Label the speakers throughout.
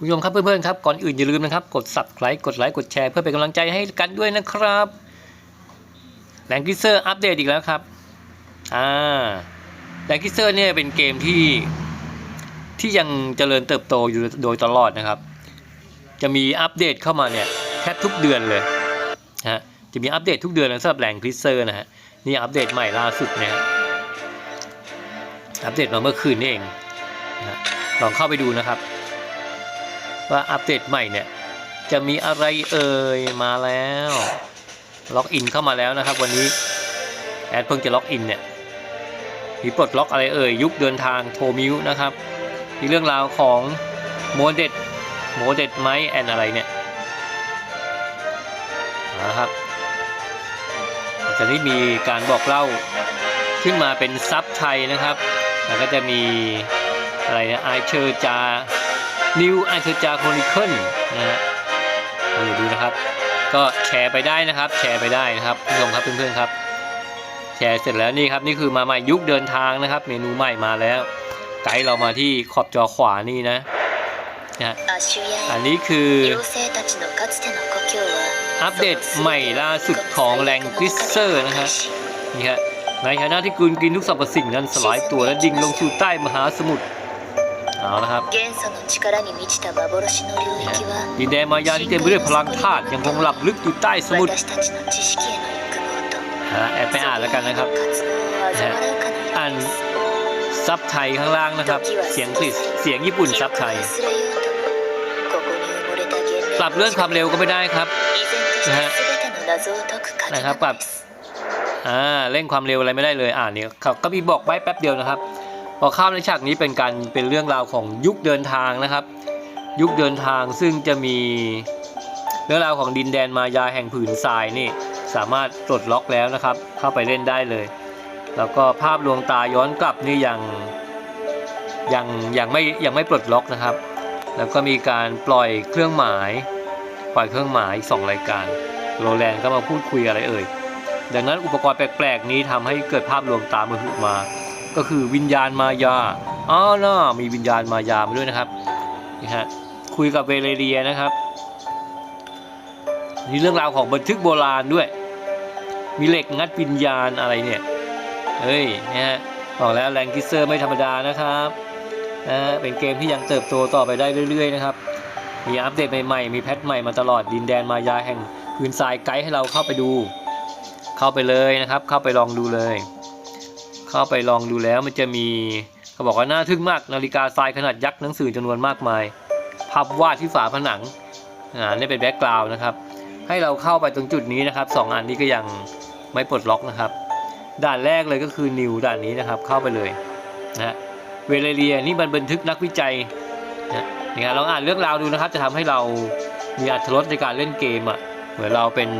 Speaker 1: คุณผู้ชมครับเพื่อนๆครับก่อนอื่นอย่าลืมนะครับกด subscribe กดไลค์กดแชร์เพื่อเป็นกำลังใจให้กันด้วยนะครับแรงกิเซอร์อัปเดตอีกแล้วครับอ่าแรงกิเซอร์เนี่ยเป็นเกมที่ที่ยังเจริญเติบโตอยู่โดยตลอดนะครับ จะมีอัปเดตเข้ามาเนี่ยแทบทุกเดือนเลยนะฮะจะมีอัปเดตทุกเดือนนะสำหรับแรงกิเซอร์นะฮะนี่อัปเดตใหม่ล่าสุดนะฮะอัปเดตมาเมื่อคืนนี่เองนะลองเข้าไปดูนะครับ ว่าอัปเดตใหม่เนี่ย จะมีอะไรเอ่ยมาแล้ว ล็อกอินเข้ามาแล้วนะครับ วันนี้แอดเพิ่งจะล็อกอินเนี่ยมีปลดล็อกอะไรเอ่ยยุคเดินทางโทมิวนะครับมีเรื่องราวของโมเด็ตโมเด็ตไมแอนอะไรเนี่ยนะครับจะได้มีการบอกเล่าขึ้นมาเป็นซับไทยนะครับ แล้วก็จะมีอะไรนะไอเชอร์จา นิว a n t e r j a Chronicle นะฮะดูนะครับ ก็แชร์ไปได้นะครับ แชร์ไปได้นะครับผู้ชมครับเพื่อนๆครับ แชร์เสร็จแล้วนี่ครับนี่คือมาใหม่ยุคเดินทางนะครับ เมนูใหม่มาแล้ว ไกด์เรามาที่ขอบจอขวานี่นะนะอันนี้คืออัปเดตใหม่ล่าสุดของแรงกิสเซอร์นะฮะนี่ฮะในฐานะที่กุนกินทุกสรรพสิ่งนั้นสลายตัวและดิ่งลงสู่ใต้มหาสมุทร เอาละครับ
Speaker 2: 元素の力に満ちた幻の領域は
Speaker 1: ดินแดนมายาที่เต็มไปด้วยพลังธาตุยังคงหลับลึกอยู่ใต้สมุทร
Speaker 2: 私たちの知識への欲望と
Speaker 1: ฮะแอบไปอ่านแล้วกันนะครับ
Speaker 2: 活動を嘲笑うかのよう
Speaker 1: อ่าน
Speaker 2: です
Speaker 1: ซับไทยข้างล่างนะครับ เสียงกฤษเสียงญี่ปุ่นซับไทย
Speaker 2: 記憶を忘れようともここに埋もれた幻霊
Speaker 1: ปรับเลื่อนความเร็วก็ไม่ได้ครับ
Speaker 2: 依然として全ての謎を解く鍵
Speaker 1: นะครับ
Speaker 2: な
Speaker 1: ปรั
Speaker 2: の
Speaker 1: บ
Speaker 2: です
Speaker 1: อ่าเร่งความเร็วอะไรไม่ได้เลยอ่านเนี่ยเขาก็มีบอกไว้แป๊บเดียวนะครับ พอข้ามในฉากนี้เป็นการเป็นเรื่องราวของยุคเดินทางนะครับ ยุคเดินทางซึ่งจะมีเรื่องราวของดินแดนมายาแห่งผืนทรายนี่สามารถปลดล็อกแล้วนะครับ เข้าไปเล่นได้เลย แล้วก็ภาพลวงตาย้อนกลับนี่ยังยังยังไม่ยังไม่ปลดล็อกนะครับ แล้วก็มีการปล่อยเครื่องหมาย ปล่อยเครื่องหมายอีกสองรายการโรแลนด์ก็มาพูดคุยอะไรเอ่ยดังนั้นอุปกรณ์แปลกๆ นี้ทำให้เกิดภาพลวงตามาหุมา ก็คือวิญญาณมายาอ๋อน่ามีวิญญาณมายามาด้วยนะครับนี่ฮะคุยกับเวเลเรียนะครับมีเรื่องราวของบันทึกโบราณด้วย มีเหล็กงัดวิญญาณอะไรเนี่ยเฮ้ยนะฮะบอกแล้วแรงกิเซอร์ไม่ธรรมดานะครับนะเป็นเกมที่ยังเติบโตต่อไปได้เรื่อย ๆ นะครับ มีอัปเดตใหม่ๆ มีแพทใหม่มาตลอดดินแดนมายาแห่งพื้นทรายไกด์ให้เราเข้าไปดู เข้าไปเลยนะครับ เข้าไปลองดูเลย เข้าไปลองดูแล้วมันจะมีเขาบอกว่าน่าทึ่งมากนาฬิกาทรายขนาดยักษ์หนังสือจำนวนมากมาย ภาพวาดที่ฝาผนังอ่านี่เป็นแบ็กกราวน์นะครับ ให้เราเข้าไปตรงจุดนี้นะครับสองอันนี้ก็ยังไม่ปลดล็อกนะครับ ด่านแรกเลยก็คือนิวด่านนี้นะครับ เข้าไปเลยนะเวเลเรียนี่มันบันทึกนักวิจัยนะนี่ครับลองอ่านเรื่องราวดูนะครับ จะทำให้เรามีอรรถรสในการเล่นเกมอะเหมือนเราเป็น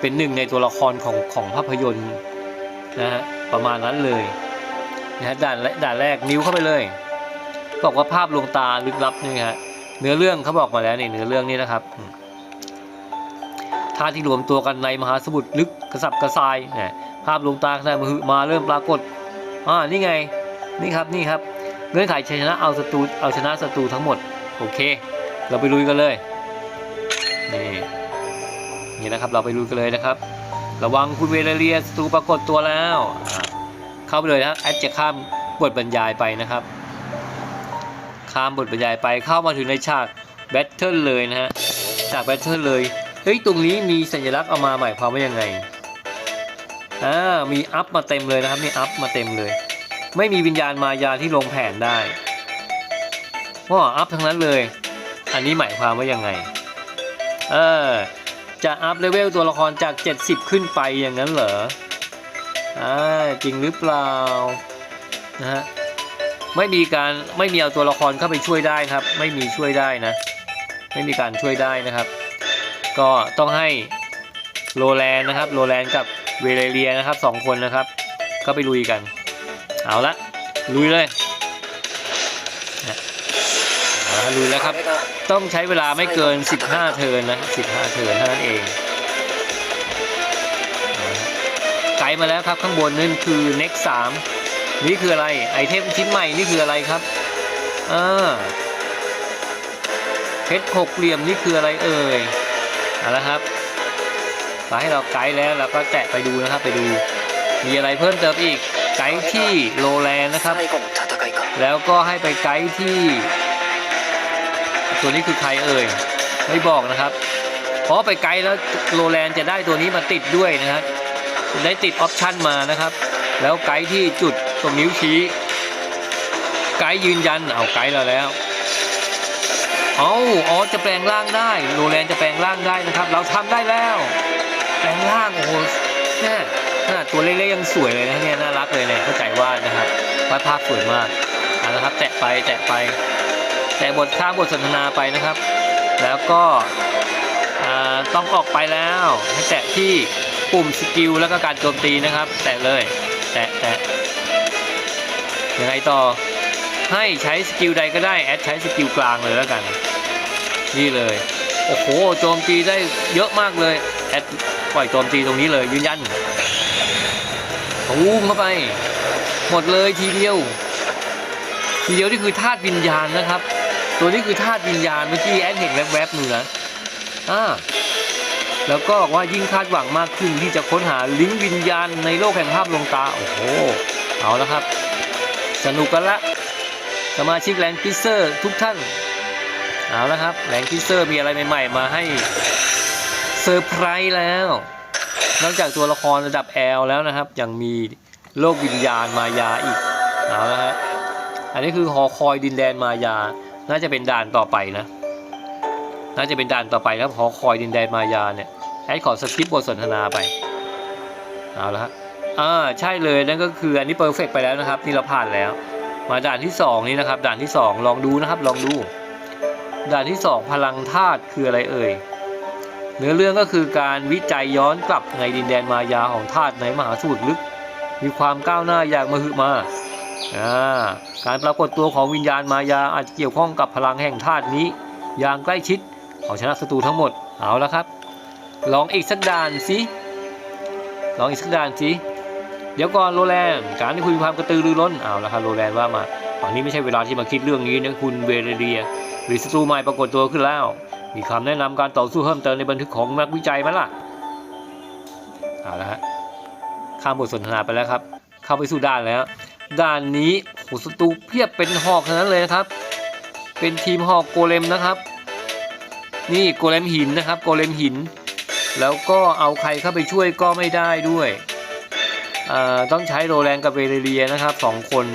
Speaker 1: เป็นหนึ่งในตัวละครของของภาพยนตร์นะฮะ ประมาณนั้นเลยนะฮะด่านแรกด่านแรกนิ้วเข้าไปเลย บอกว่าภาพลวงตาลึกลับนี่ฮะเนื้อเรื่องเขาบอกมาแล้วนี่เนื้อเรื่องนี้นะครับอืมธาตุที่รวมตัวกันในมหาสมุทรลึกกระสับกระส่ายเนี่ยภาพลวงตาขนาดมหึมาเริ่มปรากฏอ่านี่ไงนี่ครับนี่ครับเงื่อนไขชัยชนะเอาศัตรูเอาชนะศัตรูทั้งหมดโอเค เราไปลุยกันเลยนี่นี่นะครับเราไปลุยกันเลยนะครับ ระวังคุณเวเลเรียศัตรูปรากฏตัวแล้วอ่า เข้าไปเลยนะแอดจะข้ามบทบรรยายไปนะครับ ข้ามบทบรรยายไปเข้ามาถึงในฉากแบทเทิลเลยนะฮะฉากแบทเทิลเลยเฮ้ยตรงนี้มีสัญลักษณ์เอามาหมายความว่ายังไงอ่ามีอัพมาเต็มเลยนะครับมีอัพมาเต็มเลย ไม่มีวิญญาณมายาที่ลงแผนได้ว้าอัพทั้งนั้นเลย อันนี้หมายความว่ายังไงเออจะอัพเลเวลตัวละครจาก 70 ขึ้นไปอย่างนั้นเหรอ จริงหรือเปล่านะฮะไม่มีการไม่มีเอาตัวละครเข้าไปช่วยได้ครับ ไม่มีช่วยได้นะ ไม่มีการช่วยได้นะครับ ก็ต้องให้โรแลนนะครับโรแลนกับเวเลเรียนะครับสองคนนะครับ ก็ไปลุยกัน เอาละลุยเลยนะเอาละลุยแล้วครับ ต้องใช้เวลาไม่เกิน 15 เทิร์นนะ15 เทิร์นเท่านั้นเอง ไกด์มาแล้วครับ ข้างบนนั่นคือ next 3นี่คืออะไรไอเทมชิ้นใหม่นี่คืออะไรครับอ่าเพชรหกเหลี่ยมนี่คืออะไรเอ่ยเอาละครับมาให้เราไกด์แล้วเราก็แจะไปดูนะครับไปดู มีอะไรเพิ่มเติมอีกไกด์ที่โลแลนนะครับ แล้วก็ให้ไปไกด์ที่ ตัวนี้คือใครเอ่ยไม่บอกนะครับเพราะไปไกด์แล้วโลแลนจะได้ตัวนี้มาติดด้วยนะครับ ได้ติดออปชันมานะครับ แล้วไกด์ที่จุดตรงนิ้วชี้ ไกด์ยืนยันเอาไกด์เราแล้วเอาอ๋อจะแปลงร่างได้โรแลนด์จะแปลงร่างได้นะครับ เราทำได้แล้ว แปลงร่างโอ้โหแน่น่าตัวเล็กๆยังสวยเลยนะเนี่ยน่ารักเลยเนี่ยเข้าใจวาดนะครับวาดภาพสวยมากเอาละครับแตะไปแตะไปแตะบทข้ามบทสนทนาไปนะครับ แล้วก็ต้องออกไปแล้วให้แตะที่ ปุ่มสกิลแล้วก็การโจมตีนะครับ แตะเลย แตะแตะยังไงต่อให้ใช้สกิลใดก็ได้แอดใช้สกิลกลางเลยแล้วกัน นี่เลย โอ้โหโจมตีได้เยอะมากเลยแอดปล่อยโจมตีตรงนี้เลยยืนยันตูมเข้าไป หมดเลยทีเดียว ทีเดียวนี่คือธาตุวิญญาณนะครับ ตัวนี้คือธาตุวิญญาณเมื่อกี้แอดเห็นแวบๆหนึ่งนะอ่า แล้วก็บอกว่ายิ่งคาดหวังมากขึ้นที่จะค้นหาลิงวิญญาณในโลกแห่งภาพลวงตา โอ้โห เอาแล้วครับ สนุกกันละ สมาชิกแลนด์กิเซอร์ทุกท่าน เอาแล้วครับแลนด์กิเซอร์มีอะไรใหม่ๆ มาให้เซอร์ไพรส์แล้ว นอกจากตัวละครระดับแอลแล้วนะครับ ยังมีโลกวิญญาณมายาอีก เอาแล้วฮะ อันนี้คือหอคอยดินแดนมายา น่าจะเป็นด่านต่อไปนะ น่าจะเป็นด่านต่อไปแล้วหอคอยดินแดนมายาเนี่ยแอดขอสคริปต์บทสนทนาไปเอาละฮะอ่าใช่เลยนั่นก็คืออันนี้เพอร์เฟกไปแล้วนะครับนี่เราผ่านแล้ว มาด่านที่สองนี้นะครับ ด่านที่สองลองดูนะครับ ลองดู ด่านที่สองพลังธาตุคืออะไรเอ่ยเนื้อเรื่องก็คือการวิจัยย้อนกลับในดินแดนมายาของธาตุในมหาสมุทรลึก มีความก้าวหน้าอย่างมหึมาอ่าการปรากฏตัวของวิญญาณมายาอาจจะเกี่ยวข้องกับพลังแห่งธาตุนี้ อย่างใกล้ชิด เอาชนะศัตรูทั้งหมดเอาและครับ ลองอีกสักด่านสิลองอีกสักด่านสิเดี๋ยวก่อนโรแลนด์การที่คุณมีความกระตือรือร้นเอาละครับโรแลนด์ว่ามาตอนนี้ไม่ใช่เวลาที่มาคิดเรื่องนี้นะคุณเวเรเดียหรือศัตรูใหม่ปรากฏตัวขึ้นแล้ว มีคำแนะนำการต่อสู้เพิ่มเติมในบันทึกของนักวิจัยไหมล่ะเอาละฮะข้ามบทสนทนาไปแล้วครับ เข้าไปสู่ด่านแล้ว ด่านนี้โหศัตรูเพียบเป็นหอกทั้งนั้นเลยนะครับ เป็นทีมหอกโกเลมนะครับ นี่โกเลมหินนะครับโกเลมหิน แล้วก็เอาใครเข้าไปช่วยก็ไม่ได้ด้วยต้องใช้โรแลนกับเบเรียนะครับสองคน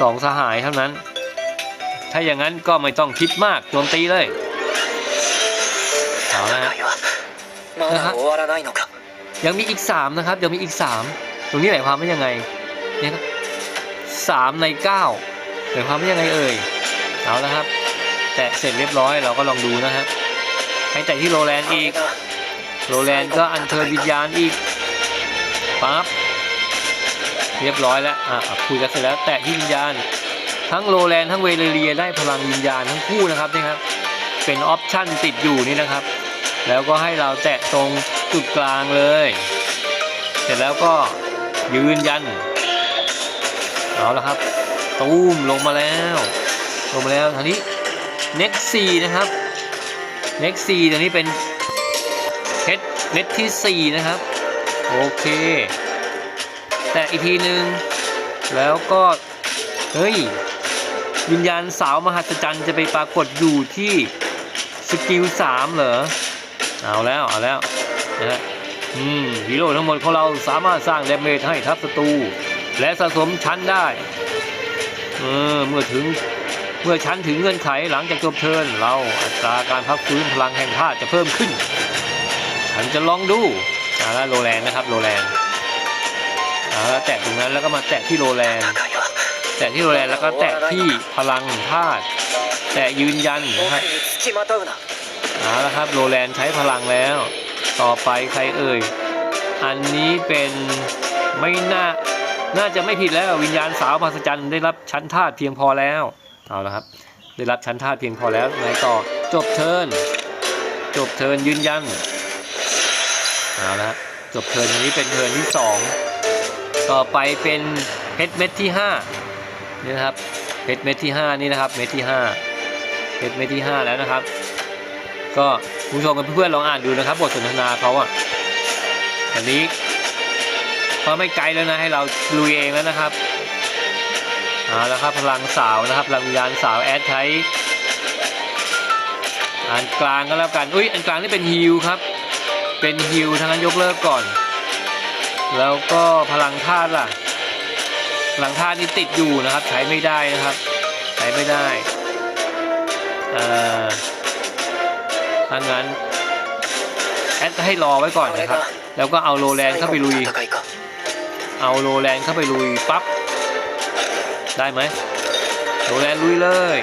Speaker 1: สองสหายเท่านั้น ถ้าอย่างนั้นก็ไม่ต้องคิดมากโจมตีเลยเอาละนะ
Speaker 3: ครั
Speaker 1: ยังมีอีกสามนะครับยังมีอีกสามตรงนี้หมายความว่ายังไงเนี่ยสามในเก้าหมายความว่ายังไงเอ่ยเอาละครับ แต่เสร็จเรียบร้อยเราก็ลองดูนะครับ ให้แต่ที่โรแลนด์อีก โรแลนด์ก็อันเทอร์วิญญาณอีกปั๊บเรียบร้อยแล้ว อะคุยกันเสร็จแล้ว แตะที่วิญญาณ ทั้งโรแลนด์ทั้งเวเลเรียได้พลังวิญญาณทั้งคู่นะครับนี่ครับ เป็นออปชั่นติดอยู่นี่นะครับ แล้วก็ให้เราแตะตรงจุดกลางเลย เสร็จแล้วก็ยืนยัน เอาละครับ ตูมลงมาแล้ว ลงมาแล้วทีนี้ next 4นะครับ next 4ตัวนี้เป็นเพชรเม็ดที่ 4 นะครับ โอเค แตะอีกทีหนึ่งแล้วก็ เฮ้ย วิญญาณสาวมหัศจรรย์จะไปปรากฏอยู่ที่สกิล3เหรอ เอาแล้ว เอาแล้วนะฮะอืมฮีโร่ทั้งหมดของเราสามารถสร้างเดเมจให้ทัพศัตรูและสะสมชั้นได้ เออ เมื่อถึง เมื่อฉันถึงเงื่อนไขหลังจากจบเทินเราอัตราการพักฟื้นพลังแห่งธาตุจะเพิ่มขึ้น ฉันจะลองดูอาแล้วโรแลนนะครับโรแลนอาแล้วแตะตรงนั้นแล้วก็มาแตะที่โรแลนแตะที่โรแลนแล้วก็แตะที่พลังธาตุแตะยืนยันนะครับอาละครับโรแลนใช้พลังแล้ว ต่อไปใครเอ่ย อันนี้เป็นไม่น่า น่าจะไม่ผิดแล้ววิญญาณสาวมหัศจันได้รับชั้นธาตุเพียงพอแล้ว เอาละครับ ได้รับชั้นธาตุเพียงพอแล้วไงต่อจบเทินจบเทินยืนยันเอาละครับจบเทินอันนี้เป็นเทินที่สองต่อไปเป็นเพชรเม็ดที่ห้านี่นะครับเพชรเม็ดที่ห้านี่นะครับเม็ดที่ห้าเพชรเม็ดที่ห้าแล้วนะครับ ก็ผู้ชมกับเพื่อนๆลองอ่านดูนะครับ บทสนทนาเขาอะอันนี้เขาไม่ไกลแล้วนะให้เราลุยเองแล้วนะครับ อ่าแล้วครับพลังสาวนะครับพลังวิญญาณสาวแอดใช้อันกลางก็แล้วกันอุ้ยอันกลางนี่เป็นฮิลครับ เป็นฮิลทั้งนั้นยกเลิกก่อน แล้วก็พลังธาตุล่ะ พลังธาตุนี่ติดอยู่นะครับใช้ไม่ได้นะครับ ใช้ไม่ได้อ่าถ้งนั้นแอดให้รอไว้ก่อนนะครับ แล้วก็เอาโรแลนเข้าไปลุย เอาโรแลนเข้าไปลุยปั๊บ ได้ไหมโรแลนลุยเลย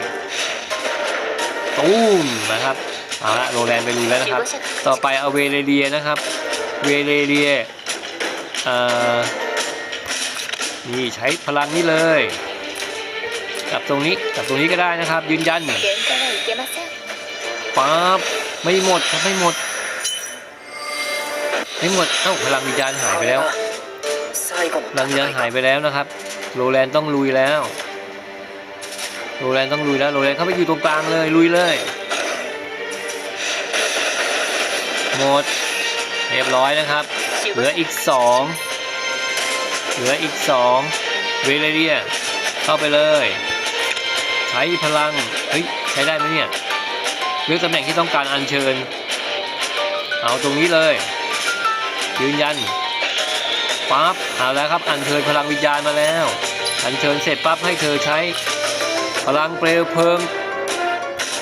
Speaker 1: ตูมนะครับเอาละโรแลนไปลุยแล้วนะครับ ต่อไปเอาเวเลเดียนะครับ เวเรเดียนี่ใช้พลังนี้เลยกับตรงนี้กับตรงนี้ก็ได้นะครับ ยืนยันปั๊บไม่หมดครับไม่หมดไม่หมดเอ้าพลังวิญญาณหายไปแล้วพลังวิญญาณหายไปแล้วนะครับ โรแลนต้องลุยแล้ว โรแลนต้องลุยแล้วโรแลนเข้าไปอยู่ตรงกลางเลยลุยเลยหมดเรียบร้อยนะครับ เหลืออีกสองเหลืออีกสองเวเลเรียเข้าไปเลย ใช้พลัง เฮ้ย ใช้ได้ไหมเนี่ยเลือกตำแหน่งที่ต้องการอัญเชิญ เอาตรงนี้เลย ยืนยัน ปั๊บเอาแล้วครับอัญเชิญพลังวิญญาณมาแล้ว อัญเชิญเสร็จปั๊บให้เธอใช้ พลังเปลวเพลิง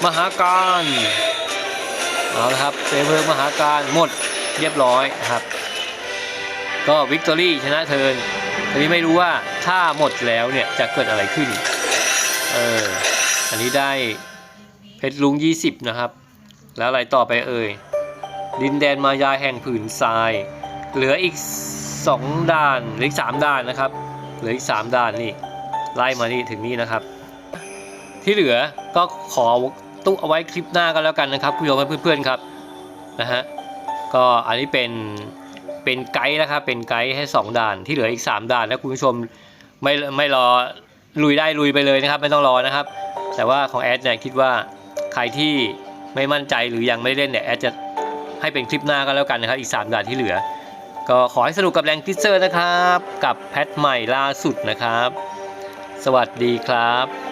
Speaker 1: มหาการเอาละครับเปลวเพลิงมหาการหมดเรียบร้อยครับ ก็วิกตอรี่ชนะเทินทีนี้ไม่รู้ว่าถ้าหมดแล้วเนี่ยจะเกิดอะไรขึ้นเอออันนี้ได้เพชรลุง 20 นะครับ แล้วอะไรต่อไปเอ่ยดินแดนมายาแห่งผืนทราย เหลืออีก 2 ด่านหลืออีก3ด่านนะครับเหลืออีก 3 ด่านนี่ไล่มานี่ถึงนี่นะครับ ที่เหลือก็ขอตู้เอาไว้คลิปหน้ากันแล้วกันนะครับคุณผู้ชมเพื่อนๆครับนะฮะก็อันนี้เป็นเป็นไกด์นะครับเป็นไกด์ให้ 2 ด่านที่เหลืออีก 3 ด่านแล้วคุณผู้ชมไม่ไม่รอลุยได้ลุยไปเลยนะครับ ไม่ต้องรอนะครับ แต่ว่าของแอดเนี่ยคิดว่าใครที่ไม่มั่นใจหรือยังไม่ได้เล่นเนี่ยแอดจะให้เป็นคลิปหน้าก็แล้วกันนะครับ อีก 3 ด่านที่เหลือ ก็ขอให้สนุกกับแรงทิเซอร์นะครับ กับแพทใหม่ล่าสุดนะครับ สวัสดีครับ